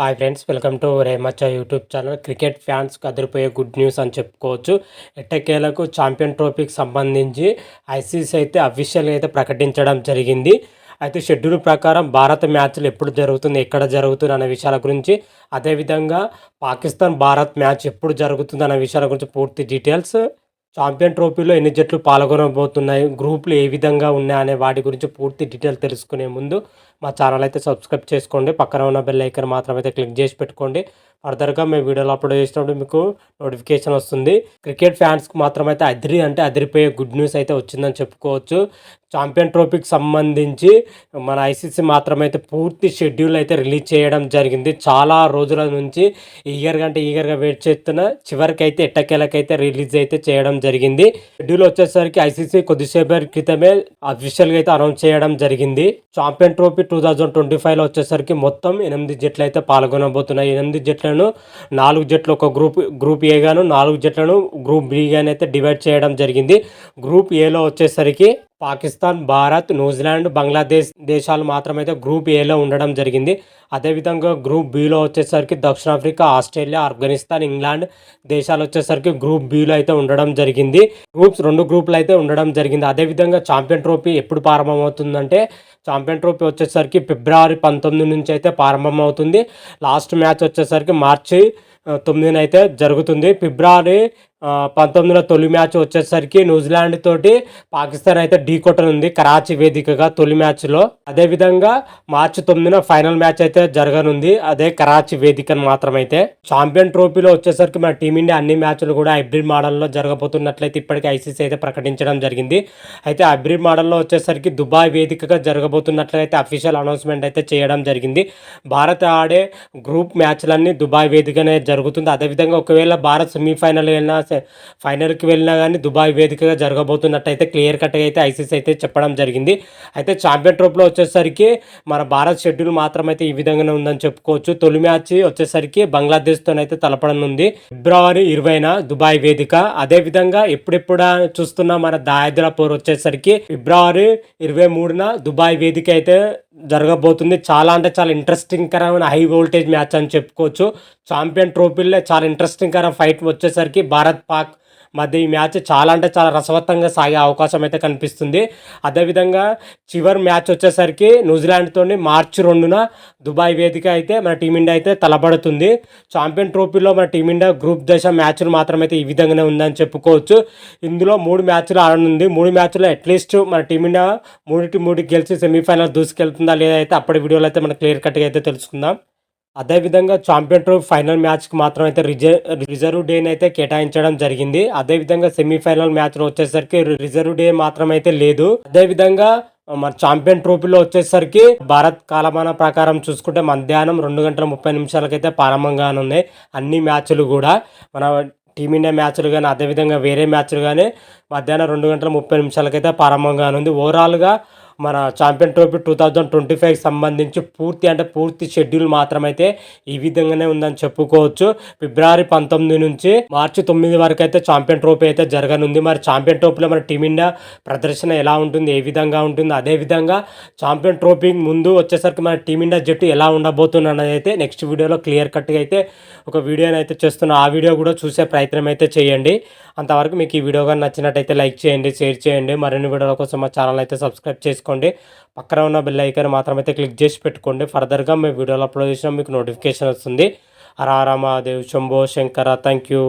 Hi friends welcome to రేమచ్చ YouTube channel cricket ఫ్యాన్స్కి అదిరిపోయే గుడ్ న్యూస్ అని చెప్పుకోవచ్చు. ఎట్టకేలకు ఛాంపియన్ ట్రోఫీకి సంబంధించి ఐసీసీ అయితే అఫీషియల్గా అయితే ప్రకటించడం జరిగింది. అయితే షెడ్యూల్ ప్రకారం భారత మ్యాచ్లు ఎప్పుడు జరుగుతుంది ఎక్కడ జరుగుతుంది అనే విషయాల గురించి అదేవిధంగా పాకిస్తాన్ భారత్ మ్యాచ్ ఎప్పుడు జరుగుతుంది అనే విషయాల గురించి పూర్తి డీటెయిల్స్ ఛాంపియన్ ట్రోఫీలో ఎన్ని జట్లు పాల్గొనబోతున్నాయి గ్రూపులు ఏ విధంగా ఉన్నాయి అనే వాటి గురించి పూర్తి డీటెయిల్ తెలుసుకునే ముందు మా ఛానల్ అయితే సబ్స్క్రైబ్ చేసుకోండి. పక్కన ఉన్న బెల్ ఐకన్ మాత్రం అయితే క్లిక్ చేసి పెట్టుకోండి. ఫర్దర్గా మేము వీడియోలు అప్లోడ్ చేసినప్పుడు మీకు నోటిఫికేషన్ వస్తుంది. క్రికెట్ ఫ్యాన్స్కి మాత్రం అయితే అదిరి అంటే అదిరిపోయే గుడ్ న్యూస్ అయితే వచ్చిందని చెప్పుకోవచ్చు. ఛాంపియన్ ట్రోఫీకి సంబంధించి మన ఐసీసీ మాత్రమైతే పూర్తి షెడ్యూల్ అయితే రిలీజ్ చేయడం జరిగింది. చాలా రోజుల నుంచి ఈగర్గా అంటే ఈగర్గా వెయిట్ చేస్తున్న చివరికి అయితే ఎట్టకేలకైతే రిలీజ్ అయితే చేయడం జరిగింది. షెడ్యూల్ వచ్చేసరికి ఐసీసీ కొద్దిసేపటి క్రితమే అఫీషియల్గా అయితే అనౌన్స్ చేయడం జరిగింది. Champion trophy two thousand twenty ఫైవ్లో వచ్చేసరికి మొత్తం ఎనిమిది జట్లు అయితే పాల్గొనబోతున్నాయి. ఎనిమిది జట్లను నాలుగు జట్లు ఒక గ్రూప్ గ్రూప్ ఏ గాను నాలుగు జట్లను గ్రూప్ బి గాను అయితే డివైడ్ చేయడం జరిగింది. గ్రూప్ ఏలో వచ్చేసరికి పాకిస్తాన్ భారత్ న్యూజిలాండ్ బంగ్లాదేశ్ దేశాలు మాత్రమైతే గ్రూప్ ఏలో ఉండడం జరిగింది. అదేవిధంగా గ్రూప్ బిలో వచ్చేసరికి దక్షిణాఫ్రికా ఆస్ట్రేలియా ఆఫ్ఘనిస్తాన్ ఇంగ్లాండ్ దేశాలు వచ్చేసరికి గ్రూప్ బిలో అయితే ఉండడం జరిగింది. గ్రూప్స్ రెండు గ్రూపులు అయితే ఉండడం జరిగింది. అదేవిధంగా ఛాంపియన్ ట్రోఫీ ఎప్పుడు ప్రారంభమవుతుందంటే ఛాంపియన్ ట్రోఫీ వచ్చేసరికి ఫిబ్రవరి పంతొమ్మిది నుంచి అయితే ప్రారంభమవుతుంది. లాస్ట్ మ్యాచ్ వచ్చేసరికి మార్చి తొమ్మిదిన అయితే జరుగుతుంది. ఫిబ్రవరి పంతొమ్మిదిలో తొలి మ్యాచ్ వచ్చేసరికి న్యూజిలాండ్ తోటి పాకిస్తాన్ అయితే ఢీ కొట్టనుంది. కరాచీ వేదికగా తొలి మ్యాచ్లో. అదేవిధంగా మార్చి తొమ్మిదిన ఫైనల్ మ్యాచ్ అయితే జరగనుంది. అదే కరాచీ వేదికను మాత్రమైతే. ఛాంపియన్ ట్రోఫీలో వచ్చేసరికి మన టీమిండియా అన్ని మ్యాచ్లు కూడా హైబ్రిడ్ మోడల్లో జరగబోతున్నట్లయితే ఇప్పటికీ ఐసీసీ అయితే ప్రకటించడం జరిగింది. అయితే హైబ్రిడ్ మోడల్లో వచ్చేసరికి దుబాయ్ వేదికగా జరగబోతున్నట్లయితే అఫీషియల్ అనౌన్స్మెంట్ అయితే చేయడం జరిగింది. భారత్ ఆడే గ్రూప్ మ్యాచ్లన్నీ దుబాయ్ వేదికనే జరుగుతుంది. అదేవిధంగా ఒకవేళ భారత్ సెమీఫైనల్ అయినా ఫైనల్కి వెళ్ళినా కానీ దుబాయ్ వేదికగా జరగబోతున్నట్టయితే క్లియర్ కట్గా అయితే ఐసీసీ అయితే చెప్పడం జరిగింది. అయితే ఛాంపియన్ ట్రోఫ్లో వచ్చేసరికి మన భారత్ షెడ్యూల్ మాత్రమైతే ఈ విధంగానే ఉందని చెప్పుకోవచ్చు. తొలి మ్యాచ్ వచ్చేసరికి బంగ్లాదేశ్తోనైతే తలపడనుంది. ఫిబ్రవరి ఇరవైన దుబాయ్ వేదిక. అదేవిధంగా ఎప్పుడెప్పుడు చూస్తున్న మన దాయద్రాపూర్ వచ్చేసరికి ఫిబ్రవరి ఇరవై మూడున దుబాయ్ వేదిక అయితే జరగబోతుంది. చాలా అంటే చాలా ఇంట్రెస్టింగ్ కరమైన హై వోల్టేజ్ మ్యాచ్ అని చెప్పుకోవచ్చు. ఛాంపియన్ ట్రోఫీలో చాలా ఇంట్రెస్టింగ్ కర ఫైట్ వచ్చేసరికి భారత్ పాక్ మధ్య ఈ మ్యాచ్ చాలా అంటే చాలా రసవత్తంగా సాగే అవకాశం అయితే కనిపిస్తుంది. అదేవిధంగా చివరి మ్యాచ్ వచ్చేసరికి న్యూజిలాండ్తో మార్చి రెండున దుబాయ్ వేదిక అయితే మన టీమిండియా అయితే తలబడుతుంది. ఛాంపియన్ ట్రోఫీలో మన టీమిండియా గ్రూప్ దశ మ్యాచ్లు మాత్రమైతే ఈ విధంగానే ఉందని చెప్పుకోవచ్చు. ఇందులో మూడు మ్యాచ్లు ఆడనుంది. మూడు మ్యాచ్లో అట్లీస్ట్ మన టీమిండియా మూడింటి మూడు గెలిచి సెమీఫైనల్ దూసుకెళ్తుందా లేదా అయితే అప్పటి వీడియోలో అయితే మనం క్లియర్ కట్గా అయితే తెలుసుకుందాం. అదేవిధంగా ఛాంపియన్ ట్రోఫీ ఫైనల్ మ్యాచ్కి మాత్రం అయితే రిజర్వ్ డేని అయితే కేటాయించడం జరిగింది. అదేవిధంగా సెమీఫైనల్ మ్యాచ్లో వచ్చేసరికి రిజర్వ్ డే మాత్రం అయితే లేదు. అదేవిధంగా మన ఛాంపియన్ ట్రోఫీలో వచ్చేసరికి భారత్ కాలమాన ప్రకారం చూసుకుంటే మధ్యాహ్నం రెండు గంటల ముప్పై నిమిషాలకైతే ప్రారంభంగానున్నాయి అన్ని మ్యాచ్లు కూడా మన టీమిండియా మ్యాచ్లు కానీ అదేవిధంగా వేరే మ్యాచ్లు కానీ మధ్యాహ్నం రెండు గంటల ముప్పై నిమిషాలకైతే ప్రారంభంగానుంది. ఓవరాల్గా మన champion trophy two thousand twenty five సంబంధించి పూర్తి అంటే పూర్తి షెడ్యూల్ మాత్రమైతే ఈ విధంగానే ఉందని చెప్పుకోవచ్చు. ఫిబ్రవరి పంతొమ్మిది నుంచి మార్చి తొమ్మిది వరకు అయితే ఛాంపియన్ ట్రోఫీ అయితే జరగనుంది. మరి ఛాంపియన్ ట్రోఫీలో మన టీమిండియా ప్రదర్శన ఎలా ఉంటుంది? ఏ విధంగా ఉంటుంది? అదేవిధంగా ఛాంపియన్ ట్రోఫీ ముందు వచ్చేసరికి మన టీమిండియా జట్టు ఎలా ఉండబోతుంది అనేది అయితే నెక్స్ట్ వీడియోలో క్లియర్ కట్గా అయితే ఒక వీడియోని అయితే చేస్తున్నా. ఆ వీడియో కూడా చూసే ప్రయత్నం అయితే చేయండి. అంతవరకు మీకు ఈ వీడియో కానీ నచ్చినట్టయితే లైక్ చేయండి షేర్ చేయండి. మరిన్ని వీడియోల కోసం మా ఛానల్ అయితే సబ్స్క్రైబ్ చేసుకోండి. చేసుకోండి పక్కన ఉన్న బెల్ ఐకాన్ మాత్రమైతే క్లిక్ చేసి పెట్టుకోండి. ఫర్దర్గా మేము వీడియోలు అప్లోడ్ చేసినా మీకు నోటిఫికేషన్ వస్తుంది. Hara Mahadev Shambho Shankara thank you